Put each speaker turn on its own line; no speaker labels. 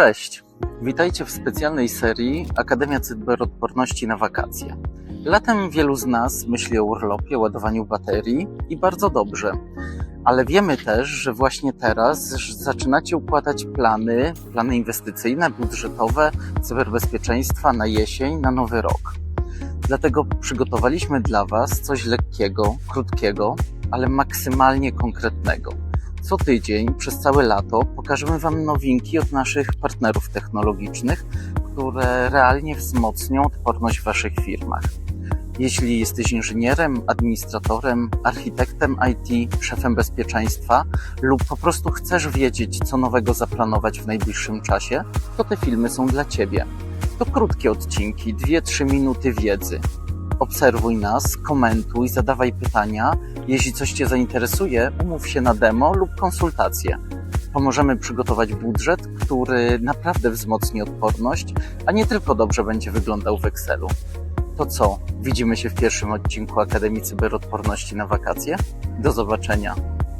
Cześć! Witajcie w specjalnej serii Akademia Cyberodporności na wakacje. Latem wielu z nas myśli o urlopie, ładowaniu baterii i bardzo dobrze. Ale wiemy też, że właśnie teraz zaczynacie układać plany, plany inwestycyjne, budżetowe, cyberbezpieczeństwa na jesień, na nowy rok. Dlatego przygotowaliśmy dla Was coś lekkiego, krótkiego, ale maksymalnie konkretnego. Co tydzień przez całe lato pokażemy Wam nowinki od naszych partnerów technologicznych, które realnie wzmocnią odporność w Waszych firmach. Jeśli jesteś inżynierem, administratorem, architektem IT, szefem bezpieczeństwa lub po prostu chcesz wiedzieć, co nowego zaplanować w najbliższym czasie, to te filmy są dla Ciebie. To krótkie odcinki, 2-3 minuty wiedzy. Obserwuj nas, komentuj, zadawaj pytania. Jeśli coś Cię zainteresuje, umów się na demo lub konsultację. Pomożemy przygotować budżet, który naprawdę wzmocni odporność, a nie tylko dobrze będzie wyglądał w Excelu. To co? Widzimy się w pierwszym odcinku Akademii Cyberodporności na wakacje? Do zobaczenia.